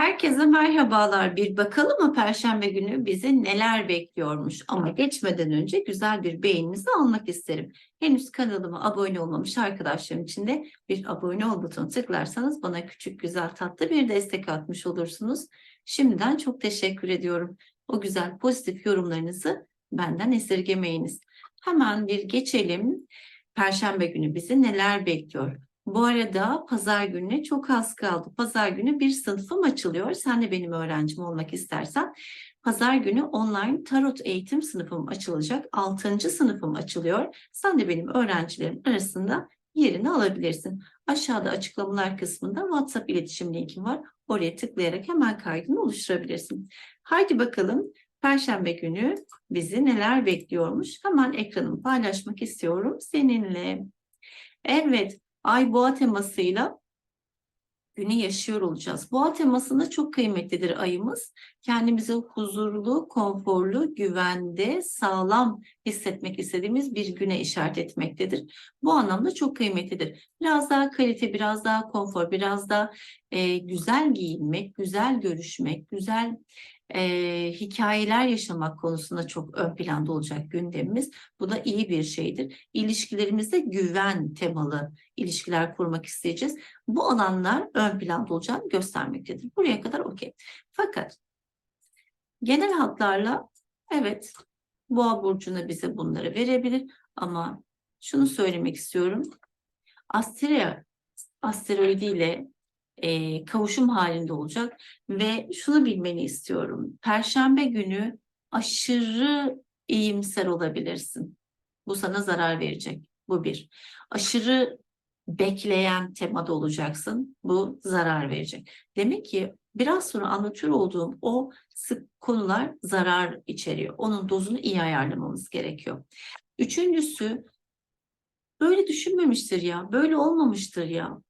Herkese merhabalar. Bir bakalım mı Perşembe günü bizi neler bekliyormuş? Ama geçmeden önce güzel bir beğeninizi almak isterim. Henüz kanalıma abone olmamış arkadaşlarım için de bir abone ol butonu tıklarsanız bana küçük güzel tatlı bir destek atmış olursunuz. Şimdiden çok teşekkür ediyorum. O güzel pozitif yorumlarınızı benden esirgemeyiniz. Hemen bir geçelim. Perşembe günü bizi neler bekliyor? Bu arada pazar gününe çok az kaldı. Pazar günü bir sınıfım açılıyor. Sen de benim öğrencim olmak istersen pazar günü online tarot eğitim sınıfım açılacak. 6. sınıfım açılıyor. Sen de benim öğrencilerim arasında yerini alabilirsin. Aşağıda açıklamalar kısmında WhatsApp iletişim linkim var. Oraya tıklayarak hemen kaydını oluşturabilirsin. Haydi bakalım Perşembe günü bizi neler bekliyormuş? Hemen ekranımı paylaşmak istiyorum seninle. Evet, Ay boğa temasıyla günü yaşıyor olacağız. Boğa temasında çok kıymetlidir ayımız. Kendimizi huzurlu, konforlu, güvende, sağlam hissetmek istediğimiz bir güne işaret etmektedir. Bu anlamda çok kıymetlidir. Biraz daha kalite, biraz daha konfor, biraz daha e, güzel giyinmek, güzel görüşmek, güzel e, hikayeler yaşamak konusunda çok ön planda olacak gündemimiz. Bu da iyi bir şeydir. İlişkilerimizde güven temalı ilişkiler kurmak isteyeceğiz. Bu alanlar ön planda olacağını göstermektedir. Buraya kadar okey. Fakat genel hatlarla evet Boğa burcuna bize bunları verebilir ama şunu söylemek istiyorum. Asteroid, asteroidiyle e, kavuşum halinde olacak ve şunu bilmeni istiyorum. Perşembe günü aşırı iyimser olabilirsin. Bu sana zarar verecek. Bu bir. Aşırı bekleyen temada olacaksın. Bu zarar verecek. Demek ki biraz sonra anlatıyor olduğum o sık konular zarar içeriyor. Onun dozunu iyi ayarlamamız gerekiyor. Üçüncüsü böyle düşünmemiştir ya, böyle olmamıştır ya.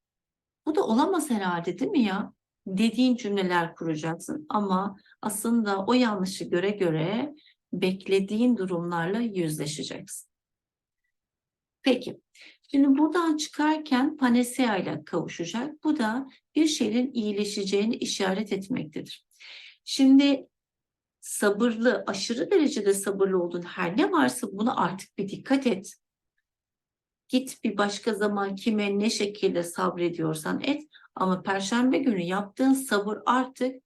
Bu da olamaz herhalde değil mi ya? Dediğin cümleler kuracaksın ama aslında o yanlışı göre göre beklediğin durumlarla yüzleşeceksin. Peki, şimdi buradan çıkarken Panesea ile kavuşacak. Bu da bir şeyin iyileşeceğini işaret etmektedir. Şimdi sabırlı, aşırı derecede sabırlı olduğun her ne varsa buna artık bir dikkat et. Git bir başka zaman kime ne şekilde sabrediyorsan et ama perşembe günü yaptığın sabır artık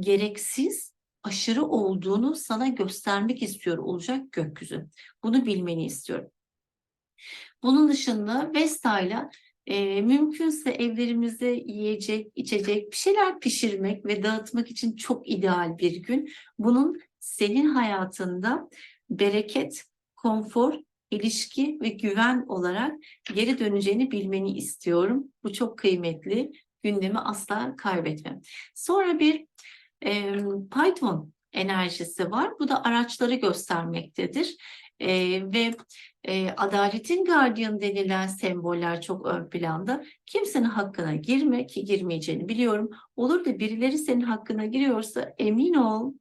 gereksiz, aşırı olduğunu sana göstermek istiyor olacak gökyüzü. Bunu bilmeni istiyorum. Bunun dışında Vesta ile e, mümkünse evlerimizde yiyecek, içecek bir şeyler pişirmek ve dağıtmak için çok ideal bir gün. Bunun senin hayatında bereket, konfor ilişki ve güven olarak geri döneceğini bilmeni istiyorum. Bu çok kıymetli. Gündemi asla kaybetmem. Sonra bir e, Python enerjisi var. Bu da araçları göstermektedir. E, ve e, adaletin gardiyan denilen semboller çok ön planda. Kimsenin hakkına girme ki girmeyeceğini biliyorum. Olur da birileri senin hakkına giriyorsa emin ol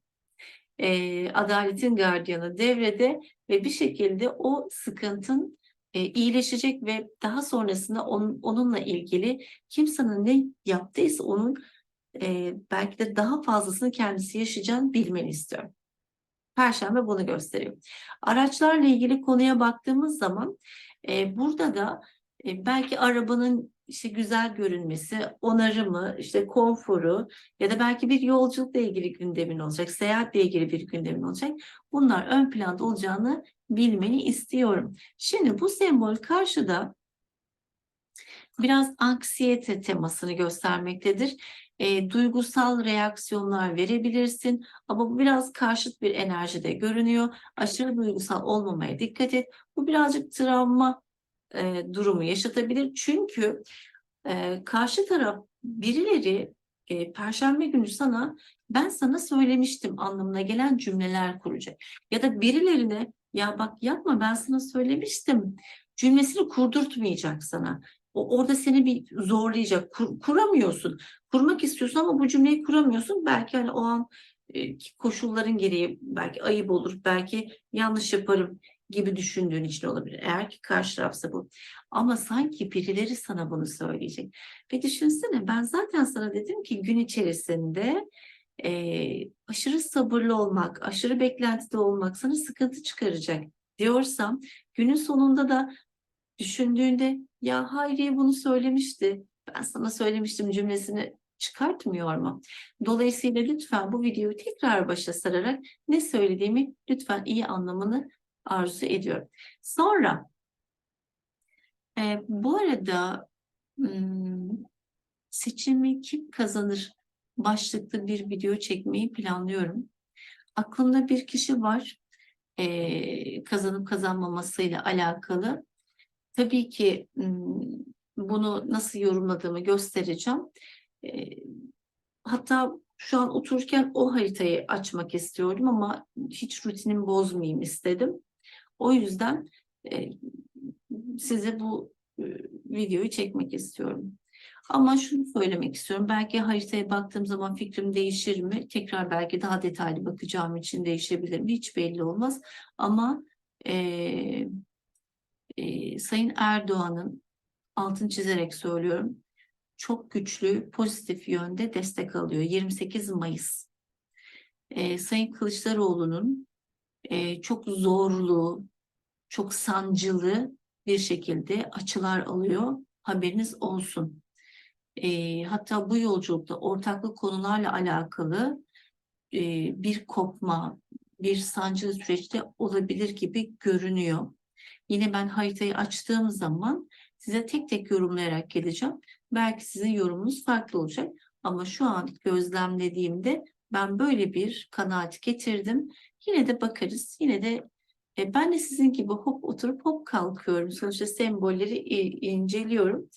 e, adaletin gardiyanı devrede ve bir şekilde o sıkıntın e, iyileşecek ve daha sonrasında on, onunla ilgili kimsenin ne yaptıysa onun e, belki de daha fazlasını kendisi yaşayacağını bilmeni istiyorum. Perşembe bunu gösteriyor. Araçlarla ilgili konuya baktığımız zaman e, burada da e, belki arabanın işte güzel görünmesi, onarımı, işte konforu ya da belki bir yolculukla ilgili gündemin olacak, seyahatle ilgili bir gündemin olacak. Bunlar ön planda olacağını bilmeni istiyorum. Şimdi bu sembol karşıda biraz anksiyete temasını göstermektedir. E, duygusal reaksiyonlar verebilirsin ama bu biraz karşıt bir enerjide görünüyor. Aşırı duygusal olmamaya dikkat et. Bu birazcık travma e, durumu yaşatabilir. Çünkü e, karşı taraf birileri e, Perşembe günü sana ben sana söylemiştim anlamına gelen cümleler kuracak. Ya da birilerine ya bak yapma ben sana söylemiştim cümlesini kurdurtmayacak sana. O, orada seni bir zorlayacak. Kur, kuramıyorsun. Kurmak istiyorsun ama bu cümleyi kuramıyorsun. Belki hani o an e, koşulların gereği belki ayıp olur. Belki yanlış yaparım gibi düşündüğün için olabilir. Eğer ki karşı tarafsa bu. Ama sanki birileri sana bunu söyleyecek. Ve düşünsene ben zaten sana dedim ki gün içerisinde eee, aşırı sabırlı olmak, aşırı beklentide olmak sana sıkıntı çıkaracak diyorsam günün sonunda da düşündüğünde ya Hayriye bunu söylemişti, ben sana söylemiştim cümlesini çıkartmıyor mu? Dolayısıyla lütfen bu videoyu tekrar başa sararak ne söylediğimi lütfen iyi anlamanı arzu ediyorum. Sonra e, bu arada seçimi kim kazanır başlıklı bir video çekmeyi planlıyorum. Aklımda bir kişi var e, kazanıp kazanmamasıyla alakalı. Tabii ki bunu nasıl yorumladığımı göstereceğim. E, hatta şu an otururken o haritayı açmak istiyordum ama hiç rutinimi bozmayayım istedim. O yüzden e, size bu e, videoyu çekmek istiyorum. Ama şunu söylemek istiyorum. Belki haritaya baktığım zaman fikrim değişir mi? Tekrar belki daha detaylı bakacağım için değişebilir mi? Hiç belli olmaz. Ama e, e, Sayın Erdoğan'ın altını çizerek söylüyorum. Çok güçlü, pozitif yönde destek alıyor. 28 Mayıs. E, Sayın Kılıçdaroğlu'nun e, çok zorlu, çok sancılı bir şekilde açılar alıyor. Haberiniz olsun. E, hatta bu yolculukta ortaklık konularla alakalı e, bir kopma, bir sancılı süreçte olabilir gibi görünüyor. Yine ben haritayı açtığım zaman size tek tek yorumlayarak geleceğim. Belki sizin yorumunuz farklı olacak ama şu an gözlemlediğimde ben böyle bir kanaat getirdim. Yine de bakarız. Yine de e, ben de sizin gibi hop oturup hop kalkıyorum. Sonuçta sembolleri inceliyorum.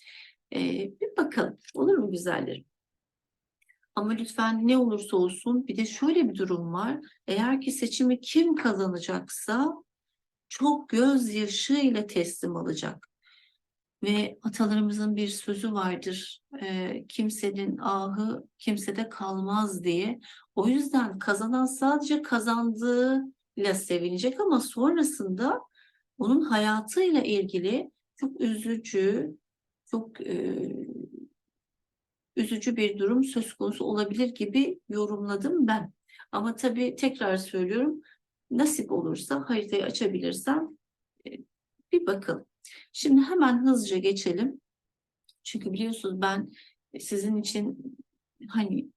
E, bir bakalım. Olur mu güzellerim? Ama lütfen ne olursa olsun bir de şöyle bir durum var. Eğer ki seçimi kim kazanacaksa çok gözyaşıyla teslim alacak. Ve atalarımızın bir sözü vardır. E, kimsenin ahı kimsede kalmaz diye. O yüzden kazanan sadece kazandığıyla sevinecek ama sonrasında onun hayatıyla ilgili çok üzücü, çok e, üzücü bir durum söz konusu olabilir gibi yorumladım ben. Ama tabii tekrar söylüyorum nasip olursa haritayı açabilirsem e, bir bakalım. Şimdi hemen hızlıca geçelim. Çünkü biliyorsunuz ben sizin için hani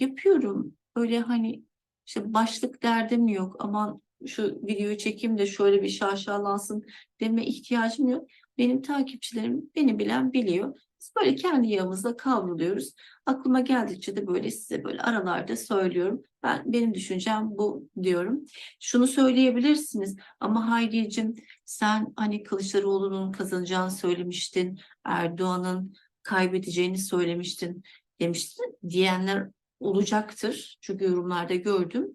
yapıyorum öyle hani işte başlık derdim yok aman şu videoyu çekeyim de şöyle bir şaşalansın deme ihtiyacım yok. Benim takipçilerim beni bilen biliyor. Biz böyle kendi yağımızda kavruluyoruz. Aklıma geldikçe de böyle size böyle aralarda söylüyorum. Ben benim düşüncem bu diyorum. Şunu söyleyebilirsiniz ama Hayriyeciğim sen hani Kılıçdaroğlu'nun kazanacağını söylemiştin. Erdoğan'ın kaybedeceğini söylemiştin demiştin. Diyenler olacaktır. Çünkü yorumlarda gördüm.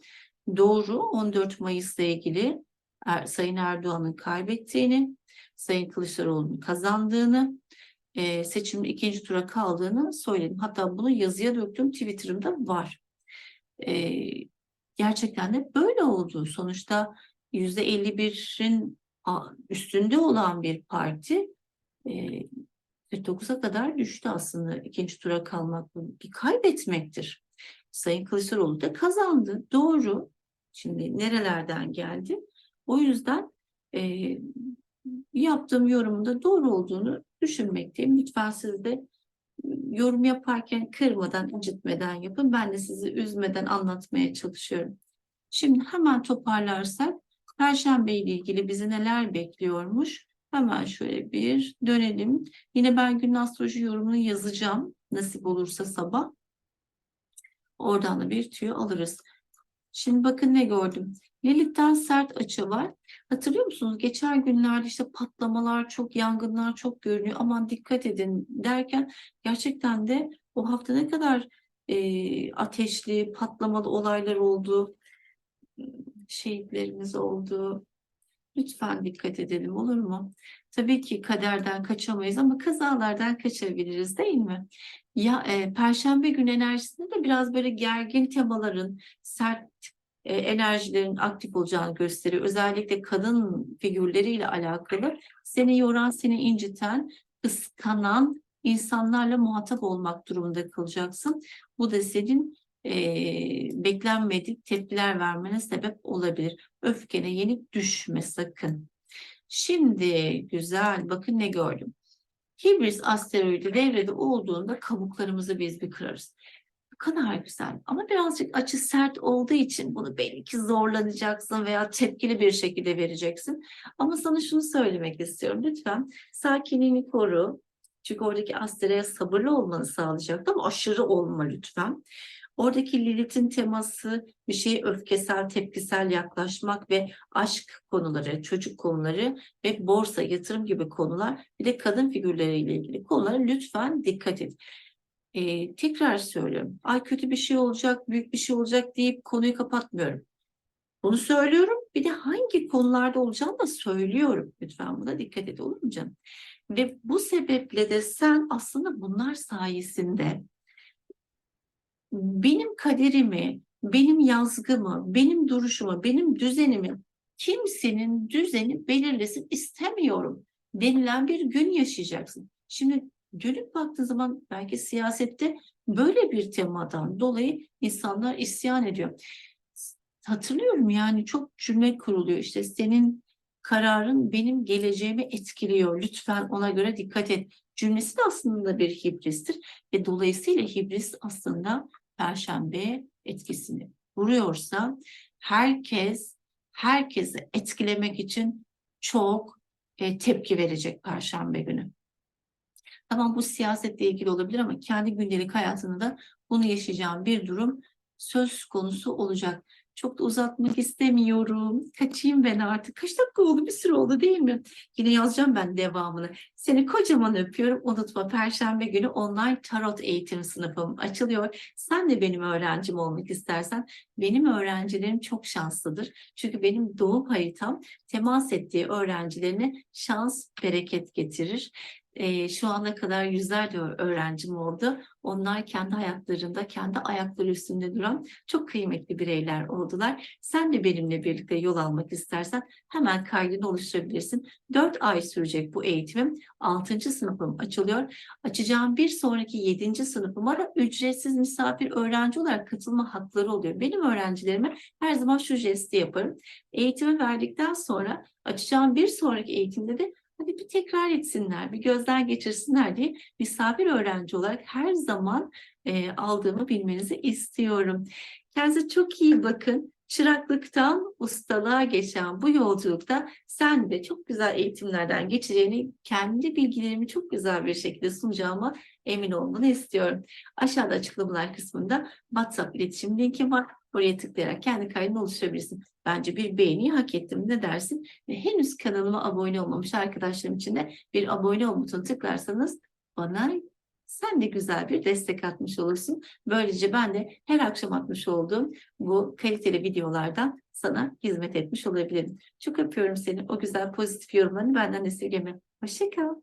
Doğru 14 Mayıs'la ilgili er, Sayın Erdoğan'ın kaybettiğini, Sayın Kılıçdaroğlu'nun kazandığını, e, seçimin ikinci tura kaldığını söyledim. Hatta bunu yazıya döktüm. Twitter'ımda var. E, gerçekten de böyle oldu. Sonuçta %51'in üstünde olan bir parti e, 49'a kadar düştü aslında ikinci tura kalmak bir kaybetmektir. Sayın Kılıçdaroğlu da kazandı. Doğru. Şimdi nerelerden geldi? O yüzden e, yaptığım yorumun da doğru olduğunu düşünmekteyim. Lütfen siz de yorum yaparken kırmadan, incitmeden yapın. Ben de sizi üzmeden anlatmaya çalışıyorum. Şimdi hemen toparlarsak Perşembe ile ilgili bizi neler bekliyormuş? Hemen şöyle bir dönelim. Yine ben günün astroloji yorumunu yazacağım. Nasip olursa sabah. Oradan da bir tüyo alırız. Şimdi bakın ne gördüm. Lilith'ten sert açı var. Hatırlıyor musunuz? Geçen günlerde işte patlamalar çok, yangınlar çok görünüyor. Aman dikkat edin derken gerçekten de o hafta ne kadar e, ateşli, patlamalı olaylar oldu. Şehitlerimiz oldu. Lütfen dikkat edelim olur mu? Tabii ki kaderden kaçamayız ama kazalardan kaçabiliriz değil mi? Ya e, Perşembe gün enerjisinde de biraz böyle gergin temaların, sert e, enerjilerin aktif olacağını gösteriyor. Özellikle kadın figürleriyle alakalı seni yoran, seni inciten, kıskanan insanlarla muhatap olmak durumunda kalacaksın. Bu da senin e, beklenmedik tepkiler vermene sebep olabilir. Öfkene yenik düşme sakın. Şimdi güzel bakın ne gördüm. Hibris asteroidi devrede olduğunda kabuklarımızı biz bir kırarız. Bu kadar güzel ama birazcık açı sert olduğu için bunu belki zorlanacaksın veya tepkili bir şekilde vereceksin. Ama sana şunu söylemek istiyorum lütfen sakinliğini koru. Çünkü oradaki asteroya sabırlı olmanı sağlayacak ama aşırı olma lütfen. Oradaki Lilith'in teması bir şeye öfkesel, tepkisel yaklaşmak ve aşk konuları, çocuk konuları ve borsa, yatırım gibi konular bir de kadın figürleriyle ilgili konulara lütfen dikkat et. Ee, tekrar söylüyorum. Ay kötü bir şey olacak, büyük bir şey olacak deyip konuyu kapatmıyorum. Bunu söylüyorum. Bir de hangi konularda olacağını da söylüyorum. Lütfen buna dikkat et olur mu canım? Ve bu sebeple de sen aslında bunlar sayesinde benim kaderimi, benim yazgımı, benim duruşumu, benim düzenimi kimsenin düzeni belirlesin istemiyorum denilen bir gün yaşayacaksın. Şimdi dönüp baktığın zaman belki siyasette böyle bir temadan dolayı insanlar isyan ediyor. Hatırlıyorum yani çok cümle kuruluyor işte senin kararın benim geleceğimi etkiliyor. Lütfen ona göre dikkat et. Cümlesi de aslında bir hibristir ve dolayısıyla hibris aslında perşembe etkisini vuruyorsa herkes herkesi etkilemek için çok e, tepki verecek perşembe günü. Tamam bu siyasetle ilgili olabilir ama kendi gündelik hayatında da bunu yaşayacağım bir durum söz konusu olacak. Çok da uzatmak istemiyorum. Kaçayım ben artık. Kaç dakika oldu? Bir sürü oldu değil mi? Yine yazacağım ben devamını. Seni kocaman öpüyorum. Unutma Perşembe günü online tarot eğitim sınıfım açılıyor. Sen de benim öğrencim olmak istersen benim öğrencilerim çok şanslıdır. Çünkü benim doğum haritam temas ettiği öğrencilerine şans, bereket getirir. Ee, şu ana kadar yüzlerce öğrencim oldu. Onlar kendi hayatlarında, kendi ayakları üstünde duran çok kıymetli bireyler oldular. Sen de benimle birlikte yol almak istersen hemen kaydını oluşturabilirsin. 4 ay sürecek bu eğitimim. 6. sınıfım açılıyor. Açacağım bir sonraki 7. sınıfıma da ücretsiz misafir öğrenci olarak katılma hakları oluyor. Benim öğrencilerime her zaman şu jesti yaparım. Eğitimi verdikten sonra açacağım bir sonraki eğitimde de hadi bir tekrar etsinler, bir gözden geçirsinler diye misafir öğrenci olarak her zaman e, aldığımı bilmenizi istiyorum. Kendinize çok iyi bakın. Çıraklıktan ustalığa geçen bu yolculukta sen de çok güzel eğitimlerden geçeceğini, kendi bilgilerimi çok güzel bir şekilde sunacağıma emin olmanı istiyorum. Aşağıda açıklamalar kısmında WhatsApp iletişim linki var. Oraya tıklayarak kendi kaydını oluşturabilirsin. Bence bir beğeniyi hak ettim ne dersin? Ve henüz kanalıma abone olmamış arkadaşlarım için de bir abone ol butonuna tıklarsanız bana sen de güzel bir destek atmış olursun. Böylece ben de her akşam atmış olduğum bu kaliteli videolardan sana hizmet etmiş olabilirim. Çok öpüyorum seni. O güzel pozitif yorumlarını benden esirgeme. Hoşçakal.